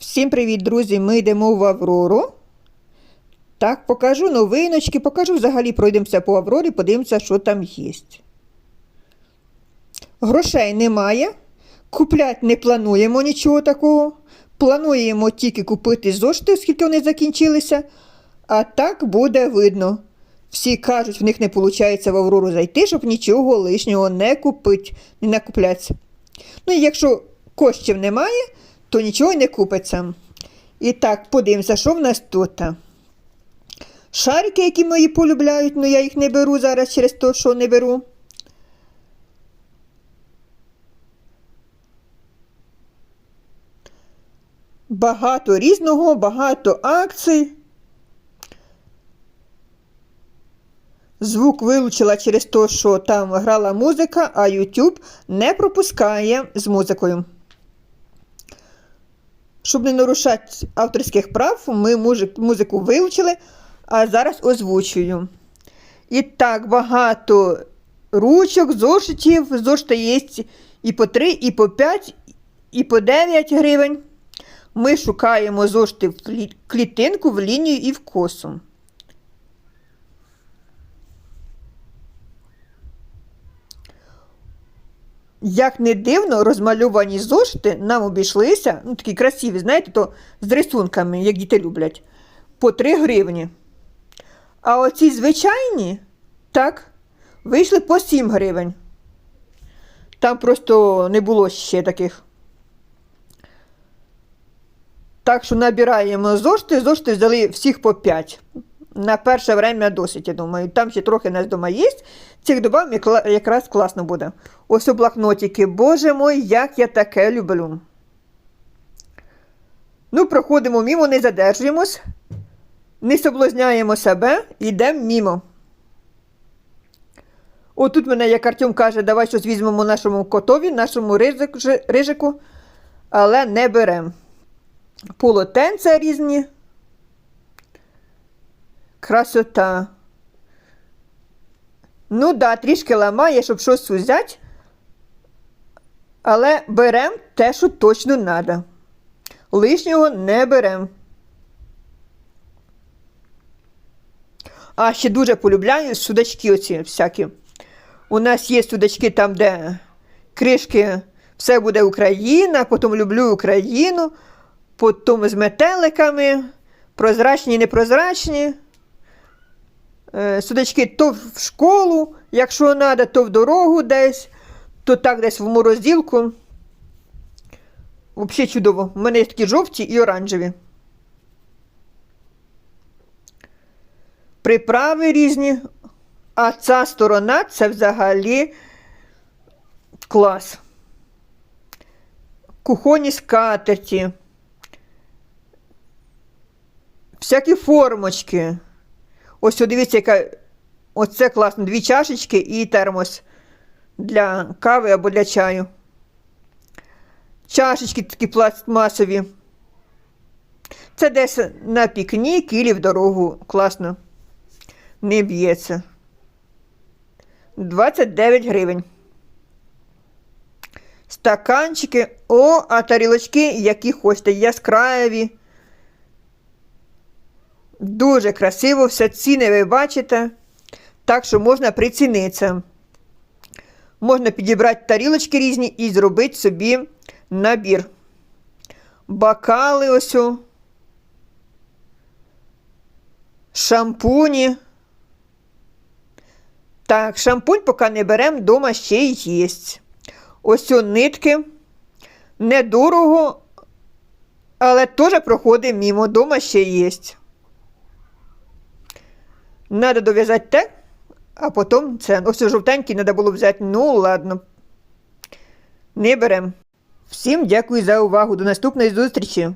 Всім привіт, друзі! Ми йдемо в Аврору. Так, покажу новиночки, покажу взагалі, пройдемося по Аврорі, подивимося, що там є. Грошей немає. Купляти не плануємо нічого такого. Плануємо тільки купити зошити, оскільки вони закінчилися. А так буде видно. Всі кажуть, в них не виходить в Аврору зайти, щоб нічого лишнього не купити, не накуплятися. Ну і якщо коштів немає, то нічого не купиться. І так, подивимося, що в нас тут. Шарики, які мої полюбляють, але я їх не беру зараз через те, що не беру. Багато різного, багато акцій. Звук вилучила через те, що там грала музика, а YouTube не пропускає з музикою. Щоб не нарушати авторських прав, ми музику вивчили, а зараз озвучую. І так, багато ручок, зошитів. Зошити є і по 3, і по 5, і по 9 гривень. Ми шукаємо зошити в клітинку, в лінію і в косу. Як не дивно, розмальовані зошити нам обійшлися, ну такі красиві, знаєте, то з рисунками, як діти люблять, по 3 гривні. А оці звичайні, так, вийшли по 7 гривень. Там просто не було ще таких. Так що набираємо зошити, зошити взяли всіх по 5. На перше время досить, я думаю. Там ще трохи нас дома є. Цих добав якраз класно буде. Ось у блокнотики. Боже мой, як я таке люблю. Ну, проходимо мімо, не задержуємось, не соблазняємо себе, йдемо мімо. Отут мене, як Артем каже, давай щось візьмемо нашому котові, нашому рижик- рижику, але не беремо. Полотенця різні. Красота. Ну да, трішки ламає, щоб щось взяти. Але беремо те, що точно треба. Лишнього не беремо. А ще дуже полюбляю судачки оці всякі. У нас є судачки там, де кришки все буде Україна, потім люблю Україну, потім з метеликами, прозрачні, непрозрачні. Е, Судачки то в школу, якщо треба, то в дорогу десь, то так десь в морозилку. Взагалі чудово. У мене є такі жовті і оранжеві. Приправи різні. А ця сторона це взагалі клас. Кухонні скатерті. Всякі формочки. Ось дивіться, яка оце класно. Дві чашечки і термос для кави або для чаю. Чашечки такі пластмасові. Це десь на пікнік і в дорогу. Класно. Не б'ється. 29 гривень. Стаканчики. О, а тарілочки, які хочете, яскраві. Дуже красиво, все ціни ви бачите. Так що можна прицінитися. Можна підібрати тарілочки різні і зробити собі набір. Бокали ось. Шампуні. Так, шампунь поки не беремо, вдома ще й є. Ось о нитки. Недорого, але теж проходить мімо, вдома ще є. Надо дов'язати те, а потім це. Ось жовтенький треба було взяти. Ну, ладно. Не беремо. Всім дякую за увагу. До наступної зустрічі!